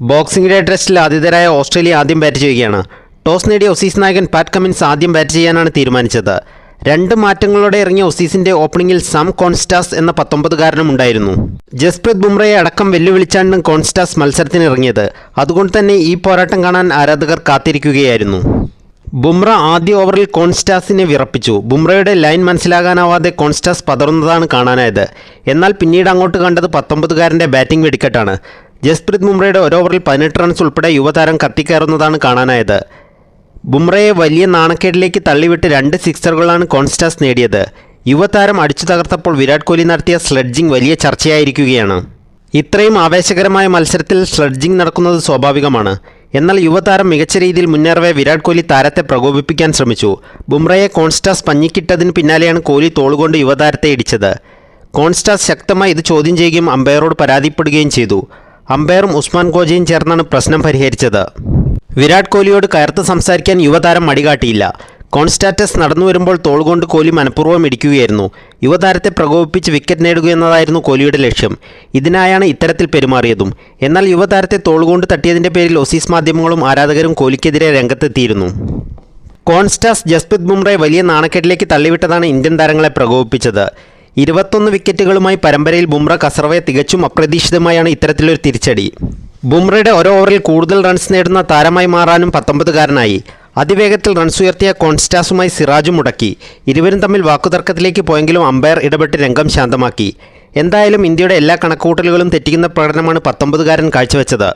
Boxing day ടെസ്റ്റിൽ ആതിഥരായ Australia ആദ്യം ബാറ്റ് ചെയ്യുകയാണ്. ടോസ് നേടിയ ഒസീസ് നായകൻ പാറ്റ് കമിൻസ് ആദ്യം ബാറ്റ് ചെയ്യാനാണ് തീരുമാനിച്ചത്. രണ്ട് മാറ്റങ്ങളോടെ ഇറങ്ങിയ ഒസീസിന്റെ ഓപ്പണിംഗിൽ സം കോൺസ്റ്റാസ് എന്ന പത്തൊമ്പതുകാരനും ഉണ്ടായിരുന്നു. ജസ്പ്രീത് ബുംറയെ അടക്കം വെല്ലുവിളിച്ചാണ് കോൺസ്റ്റാസ് മത്സരത്തിന് ഇറങ്ങിയത്. അതുകൊണ്ട് തന്നെ ഈ പോരാട്ടം കാണാൻ ആരാധകർ കാത്തിരിക്കുകയായിരുന്നു. ബുംറ ആദ്യ ഓവറിൽ കോൺസ്റ്റാസിനെ വിറപ്പിച്ചു. ബുംറയുടെ ലൈൻ മനസ്സിലാകാനാവാതെ കോൺസ്റ്റാസ് പതറുന്നതാണ് കാണാനായത്. എന്നാൽ പിന്നീട് അങ്ങോട്ട് കണ്ടത് പത്തൊമ്പതുകാരന്റെ ബാറ്റിംഗ് വെടിക്കെട്ടാണ്. ജസ്പ്രീത് ബുംറയുടെ ഓവറിൽ പതിനെട്ട് റൺസ് ഉൾപ്പെടെ യുവതാരം കത്തിക്കയറുന്നതാണ് കാണാനായത്. ബുംറയെ വലിയ നാണക്കേടിലേക്ക് തള്ളിവിട്ട് രണ്ട് സിക്സറുകളാണ് കോൺസ്റ്റാസ് നേടിയത്. യുവതാരം അടിച്ചു തകർത്തപ്പോൾ വിരാട് കോഹ്ലി നടത്തിയ സ്ലഡ്ജിംഗ് വലിയ ചർച്ചയായിരിക്കുകയാണ്. ഇത്രയും ആവേശകരമായ മത്സരത്തിൽ സ്ലഡ്ജിംഗ് നടക്കുന്നത് സ്വാഭാവികമാണ്. എന്നാൽ യുവതാരം മികച്ച രീതിയിൽ മുന്നേറവേ വിരാട് കോഹ്ലി താരത്തെ പ്രകോപിപ്പിക്കാൻ ശ്രമിച്ചു. ബുംറയെ കോൺസ്റ്റാസ് പഞ്ഞിക്കിട്ടതിന് പിന്നാലെയാണ് കോഹ്ലി തോളുകൊണ്ട് യുവതാരത്തെ ഇടിച്ചത്. കോൺസ്റ്റാസ് ശക്തമായി ഇത് ചോദ്യം ചെയ്യുകയും അമ്പയറോട് പരാതിപ്പെടുകയും ചെയ്തു. അമ്പയറും ഉസ്മാൻ കോജയും ചേർന്നാണ് പ്രശ്നം പരിഹരിച്ചത്. വിരാട് കോഹ്ലിയോട് കയർത്ത് സംസാരിക്കാൻ യുവതാരം മടികാട്ടിയില്ല. കോൺസ്റ്റാറ്റസ് നടന്നു വരുമ്പോൾ തോൾകൊണ്ട് കോഹ്ലി മനഃപൂർവം ഇടിക്കുകയായിരുന്നു. യുവതാരത്തെ പ്രകോപിപ്പിച്ച് വിക്കറ്റ് നേടുക എന്നതായിരുന്നു കോഹ്ലിയുടെ ലക്ഷ്യം. ഇതിനായാണ് ഇത്തരത്തിൽ പെരുമാറിയതും. എന്നാൽ യുവതാരത്തെ തോളുകൊണ്ട് തട്ടിയതിന്റെ പേരിൽ ഒസീസ് മാധ്യമങ്ങളും ആരാധകരും കോഹ്ലിക്കെതിരെ രംഗത്തെത്തിയിരുന്നു. കോൺസ്റ്റാസ് ജസ്പ്രീത് ബുംറയെ വലിയ നാണക്കെട്ടിലേക്ക് തള്ളിവിട്ടതാണ് ഇന്ത്യൻ താരങ്ങളെ പ്രകോപിപ്പിച്ചത്. ഇരുപത്തൊന്ന് വിക്കറ്റുകളുമായി പരമ്പരയിൽ ബുംറ കസർവയെ തികച്ചും അപ്രതീക്ഷിതമായാണ് ഇത്തരത്തിലൊരു തിരിച്ചടി. ബുംറയുടെ ഓരോ ഓവറിൽ കൂടുതൽ റൺസ് നേടുന്ന താരമായി മാറാനും പത്തൊമ്പതുകാരനായി. അതിവേഗത്തിൽ റൺസ് ഉയർത്തിയ കോൺസ്റ്റാസുമായി സിറാജും മുടക്കി. ഇരുവരും തമ്മിൽ വാക്കുതർക്കത്തിലേക്ക് പോയെങ്കിലും അമ്പയർ ഇടപെട്ട് രംഗം ശാന്തമാക്കി. എന്തായാലും ഇന്ത്യയുടെ എല്ലാ കണക്കുകൂട്ടലുകളും തെറ്റിക്കുന്ന പ്രകടനമാണ് പത്തൊമ്പതുകാരൻ കാഴ്ചവെച്ചത്.